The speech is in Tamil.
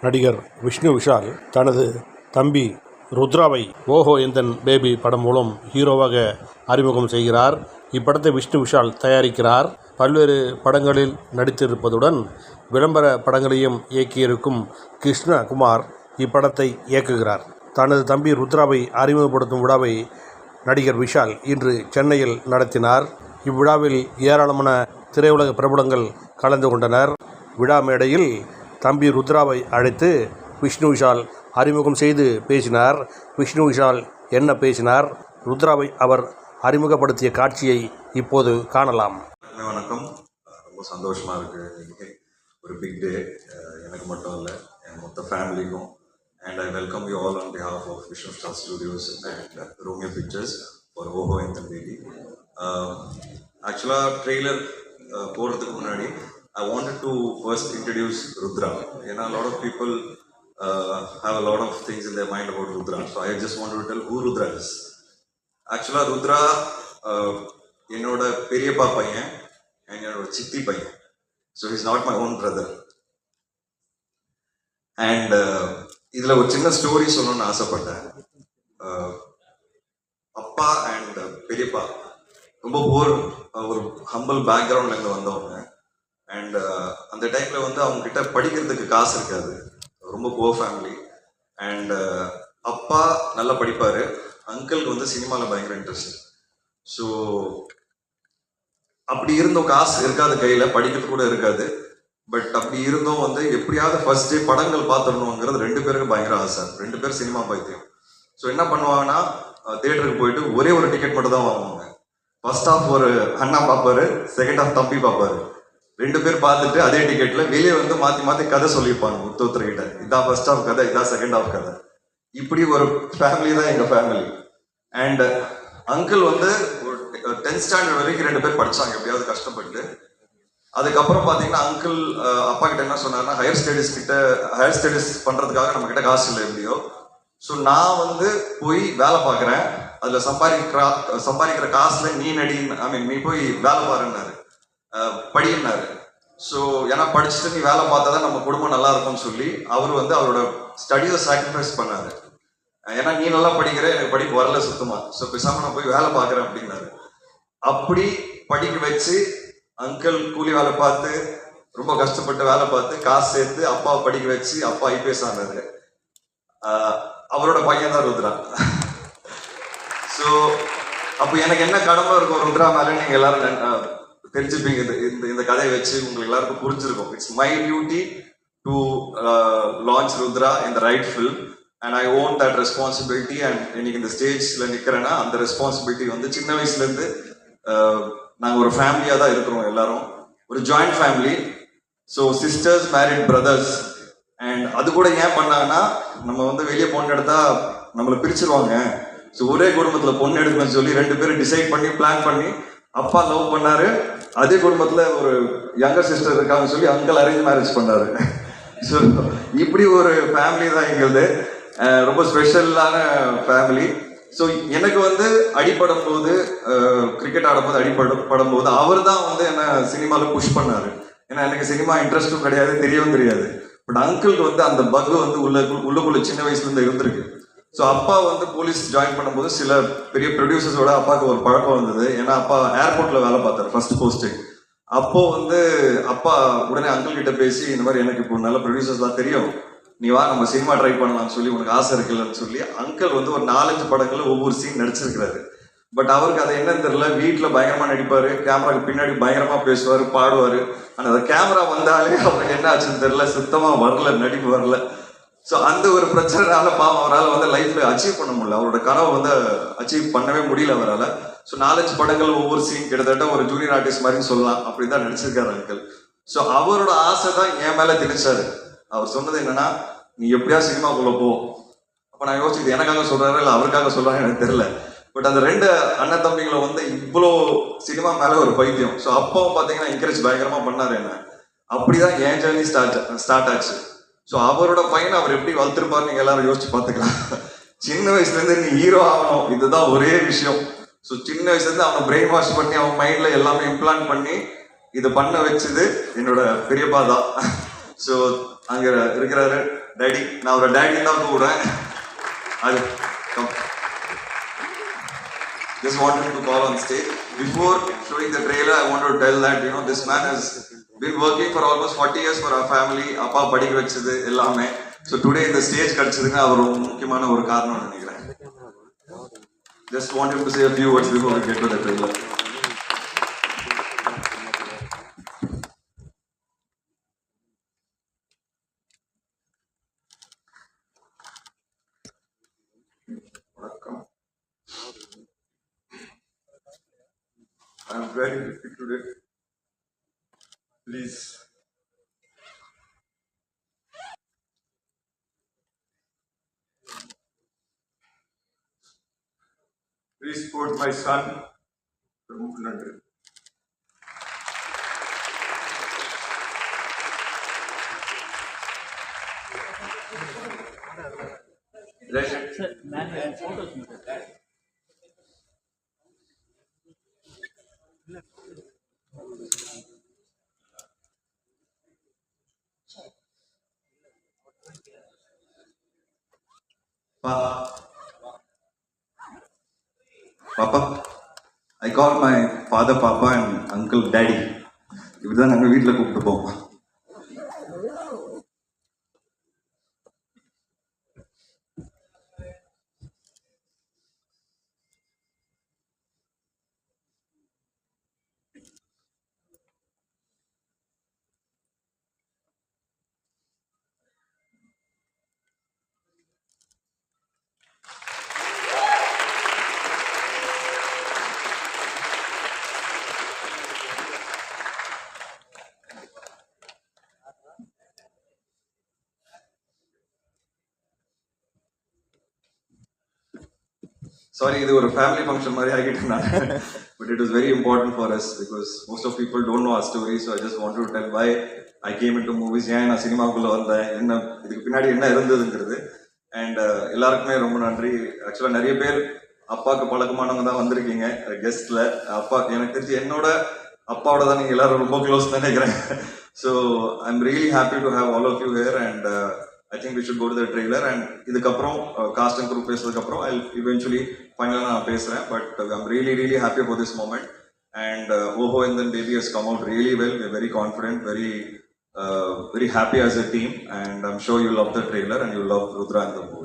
நடிகர் விஷ்ணு விஷால் தனது தம்பி ருத்ராவை ஓஹோ எந்தன் பேபி படம் மூலம் ஹீரோவாக அறிமுகம் செய்கிறார். இப்படத்தை விஷ்ணு விஷால் தயாரிக்கிறார். பல்வேறு படங்களில் நடித்திருப்பதுடன் விளம்பர படங்களையும் இயக்கியிருக்கும் கிருஷ்ணகுமார் இப்படத்தை இயக்குகிறார். தனது தம்பி ருத்ராவை அறிமுகப்படுத்தும் விழாவை நடிகர் விஷால் இன்று சென்னையில் நடத்தினார். இவ்விழாவில் ஏராளமான திரையுலக பிரபலங்கள் கலந்து கொண்டனர். விழா மேடையில் தம்பி ருத்ராவை அழைத்து விஷ்ணு விஷால் அறிமுகம் செய்து பேசினார். விஷ்ணு விஷால் என்ன பேசினார்? ருத்ராவை அவர் அறிமுகப்படுத்திய காட்சியை இப்போது காணலாம். வணக்கம். ரொம்ப சந்தோஷமாக இருக்குது இன்னைக்கு ஒரு பிக் டே எனக்கு மட்டும் இல்லை என் மொத்த ஃபேமிலிக்கும் and I welcome you all on behalf of Vishnu star studios and Romeo pictures ஒரு ஓஹோ என் பேபி ஆக்சுவலாக ட்ரெய்லர் போடுறதுக்கு முன்னாடி I wanted to first introduce Rudra ஏன்னா lot of people have a lot of things in the mind about Rudra so I just want to tell who Rudra is ஆக்சுவலாக ருத்ரா என்னோட பெரியப்பா பையன் அண்ட் என்னோட சித்தி பையன். So is not my own brother and இதில் ஒரு சின்ன ஸ்டோரி சொல்லணும்னு ஆசைப்பட்டேன். அப்பா அண்ட் பெரியப்பா. ரொம்ப போர் ஒரு ஹம்பிள் பேக்ரவுண்ட்லேருந்து வந்தவங்க. அண்ட் uh, அந்த டைமில் வந்து அவங்கக்கிட்ட படிக்கிறதுக்கு காசு இருக்காது. ரொம்ப போர் ஃபேமிலி அண்ட் அப்பா நல்லா படிப்பார். அங்கிளுக்கு வந்து சினிமாவில் பயங்கர இன்ட்ரெஸ்ட் ஸோ அப்படி இருந்தோம் காசு இருக்காது கையில். படிக்கிறது கூட இருக்காது. பட் அப்படி இருந்தோம் வந்து எப்படியாவது ஃபர்ஸ்ட் டே படங்கள் பார்த்துடணுங்கிறது ரெண்டு பேருக்கு பயங்கர ஆசை. ரெண்டு பேரும் சினிமா பைத்தியம். ஸோ என்ன பண்ணுவாங்கன்னா தேட்டருக்கு போயிட்டு ஒரே ஒரு டிக்கெட் மட்டும் தான் வாங்குவாங்க. ஃபர்ஸ்ட் ஹாஃப் ஒரு அண்ணா பார்ப்பாரு செகண்ட் ஹாஃப் தம்பி பார்ப்பாரு. ரெண்டு பேர் பார்த்துட்டு அதே டிக்கெட்ல வெளியே வந்து மாத்தி மாத்தி கதை சொல்லியிருப்பாங்க ஒருத்தர் கிட்ட இதான் ஃபர்ஸ்ட் ஆஃப் கதை இதான் செகண்ட் ஆஃப் கதை. இப்படி ஒரு ஃபேமிலி தான் எங்க ஃபேமிலி அண்ட் அங்கிள் வந்து ஒரு டென்த் ஸ்டாண்டர்ட் வரைக்கும் ரெண்டு பேர் படிச்சாங்க எப்படியாவது கஷ்டப்பட்டு. அதுக்கப்புறம் பார்த்தீங்கன்னா அங்கிள் அப்பா கிட்ட என்ன சொன்னாருன்னா ஹையர் ஸ்டடீஸ் கிட்ட ஹையர் ஸ்டடீஸ் பண்றதுக்காக நம்ம கிட்ட காசு இல்லை எப்படியோ. ஸோ நான் வந்து போய் வேலை பார்க்குறேன் அதில் சம்பாதிக்கிற சம்பாதிக்கிற காசுல நீ நடி ஐ மீன் நீ போய் வேலை பாருன்னாரு. படின்னாரு. ஸோ ஏன்னா படிச்சுட்டு நீ வேலை பார்த்தா தான் நம்ம குடும்பம் நல்லா இருக்கும்னு சொல்லி அவர் வந்து அவரோட ஸ்டடியை சாக்ரிஃபைஸ் பண்ணாரு. ஏன்னா நீ நல்லா படிக்கிற எனக்கு படிப்பு வரல சுத்தமா. ஸோ பேசாம நான் போய் வேலை பார்க்குறேன் அப்படின்னாரு. அப்படி படிக்க வச்சு அங்கிள் கூலி வேலை பார்த்து ரொம்ப கஷ்டப்பட்டு வேலை பார்த்து காசு சேர்த்து அப்பாவை படிக்க வச்சு அப்பா ஐபிஎஸ் ஆனாரு. அவரோட பையன் தான் ருத்ரா. ஸோ அப்போ எனக்கு என்ன கடமை இருக்கும் ருத்ரா மேலே? நீங்கள் எல்லாரும் தெரிஞ்சுப்பீங்க இந்த இந்த இந்த கதையை வச்சு உங்களுக்கு எல்லாருக்கும் புரிஞ்சிருக்கும். It's my duty to launch Rudra இந்த right film and I own that responsibility and இன்னைக்கு இந்த ஸ்டேஜில் நிற்கிறேன்னா அந்த ரெஸ்பான்சிபிலிட்டி வந்து சின்ன வயசுலேருந்து uh, நாங்கள் ஒரு ஃபேமிலியாக தான் இருக்கிறோம் எல்லாரும். ஒரு joint family so sisters married brothers and அது கூட ஏன் பண்ணாங்கன்னா நம்ம வந்து வெளியே பொண்ணு எடுத்தா நம்மளை பிரிச்சிருவாங்க. ஸோ ஒரே குடும்பத்தில் பொண்ணு எடுக்கணும்னு சொல்லி ரெண்டு பேரும் டிசைட் பண்ணி பிளான் பண்ணி அப்பா லவ் பண்ணாரு. அதே குடும்பத்தில் ஒரு யங்கர் சிஸ்டர் இருக்காங்கன்னு சொல்லி அங்கிள் அரேஞ்ச் மேரேஜ் பண்ணாரு. ஸோ இப்படி ஒரு ஃபேமிலி தான் எங்களுது. ரொம்ப ஸ்பெஷலான ஃபேமிலி ஸோ எனக்கு வந்து அடிப்படும் போது கிரிக்கெட் ஆடும்போது அடிப்படும் படும் போது அவர் தான் வந்து என்ன சினிமாவில் புஷ் பண்ணாரு. ஏன்னா எனக்கு சினிமா இன்ட்ரெஸ்ட்டும் கிடையாது தெரியவும் தெரியாது. பட் அங்கிளுக்கு வந்து அந்த பக் வந்து உள்ள உள்ளுக்குள்ள சின்ன வயசுலேருந்து இருந்திருக்கு. ஸோ அப்பா வந்து போலீஸ் ஜாயின் பண்ணும்போது சில பெரிய ப்ரொடியூசர்ஸோட அப்பாவுக்கு ஒரு பழக்கம் வந்தது ஏன்னா அப்பா ஏர்போர்ட்டில் வேலை பார்த்தாரு ஃபர்ஸ்ட் போஸ்டிங் அப்போ வந்து அப்பா உடனே அங்கிள் கிட்ட பேசி இந்த மாதிரி எனக்கு இப்போ நல்ல ப்ரொடியூசர்ஸ் தான் தெரியும். நீ வா நம்ம சினிமா ட்ரை பண்ணலாம்னு சொல்லி உனக்கு ஆசை இருக்குல்லன்னு சொல்லி அங்கிள் வந்து ஒரு நாலஞ்சு படங்களில் ஒவ்வொரு சீன் நடிச்சிருக்கிறாரு. பட் அவருக்கு அது என்னன்னு தெரியல. வீட்டில் பயங்கரமாக நடிப்பார். கேமராக்கு பின்னாடி பயங்கரமாக பேசுவார் பாடுவார். ஆனால் அந்த கேமரா வந்தாலே அவருக்கு என்ன ஆச்சுன்னு தெரியல. சுத்தமாக வரல நடிப்பு வரல. ஸோ அந்த ஒரு பிரச்சனைனால பாவம் அவரால் வந்து லைஃப்ல அச்சீவ் பண்ண முடியல. அவரோட கனவை வந்து அச்சீவ் பண்ணவே முடியல அவரால். ஸோ நாலஞ்சு படங்கள் ஒவ்வொரு சீன் கிட்டத்தட்ட ஒரு ஜூனியர் ஆர்டிஸ்ட் மாதிரி சொல்லலாம். அப்படிதான் நடிச்சிருக்காரு அங்கிள் ஸோ அவரோட ஆசை தான் என் மேலே திணிச்சாரு. அவர் சொன்னது என்னன்னா நீ எப்படியா சினிமாக்குள்ள போ. அப்போ நான் யோசிச்சது எனக்காக சொல்றாரு இல்லை அவருக்காக சொல்றாரு எனக்கு தெரியல. பட் அந்த ரெண்டு அண்ணன் தம்பிகளை வந்து இவ்வளோ சினிமா மேலே ஒரு பைத்தியம். ஸோ அப்பாவும் பார்த்தீங்கன்னா என்கரேஜ் பயங்கரமாக பண்ணாரு என்ன. அப்படிதான் என் ஜேர்னி ஸ்டார்ட் ஸ்டார்ட் ஆச்சு. ஸோ அவரோட பையனை அவர் எப்படி வளர்த்துருப்பாரு நீங்க எல்லாரும் யோசிச்சு பார்த்துக்கலாம். சின்ன வயசுலேருந்து நீ ஹீரோ ஆகணும். இதுதான் ஒரே விஷயம். ஸோ சின்ன வயசுலேருந்து அவனை பிரெயின் வாஷ் பண்ணி அவன் மைண்டில் எல்லாமே இம்ப்ளான் பண்ணி இதை பண்ண வச்சது என்னோட பெரியப்பா தான். ஸோ அங்கே இருக்கிறாரு டேடி நான் அவரை டேடி தான் கூப்பிடுறேன். அது just wanted to call on stage. Before showing the trailer, I wanted to tell that, you know, this man has been working for almost forty years for family அப்பா படிக்க வச்சது எல்லாமே ஸோ டுடே இந்த ஸ்டேஜ் கிடைச்சதுக்கு அவர் ரொம்ப முக்கியமான ஒரு காரணம் நினைக்கிறேன் just want to say few words before get to the trailer I'm very happy today. please Please support my son, Pramukh Nandri. Photos. Thank you. Pa. Papa. I call my father Papa and uncle Daddy. இப்படிதான் நாங்க வீட்ல கூப்பிட்டுப்போம் சாரி இது ஒரு ஃபேமிலி ஃபங்க்ஷன் மாதிரி ஆகிட்டு நான். But it is very important for us because most of people don't know a story so I just want to tell by I came in to movies ஏன் நான் சினிமாவுக்குள்ளே வந்தேன் என்ன இதுக்கு பின்னாடி என்ன இருந்ததுங்கிறது. அண்ட் uh, எல்லாருக்குமே ரொம்ப நன்றி. ஆக்சுவலாக நிறைய பேர் அப்பாவுக்கு பழக்கமானவங்க தான் வந்திருக்கீங்க கெஸ்ட்ல அப்பா எனக்கு தெரிஞ்சு என்னோட அப்பாவோட தான் நீங்கள் எல்லாரும் ரொம்ப க்ளோஸ் நினைக்கிறேன். So I am really happy to have all of you here and I think we should go to the trailer and இதுக்கப்புறம் காஸ்ட் அண்ட் குரூப் பேசுறதுக்கப்புறம் ஐ இவென்ச்சுவலி ஃபைனலாக நான் பேசுகிறேன் but I'm really really happy for this moment and Oho Enthan baby has come out really well very confident very very happy as a team and I'm sure you love the trailer and you love Rudra இந்த மூவி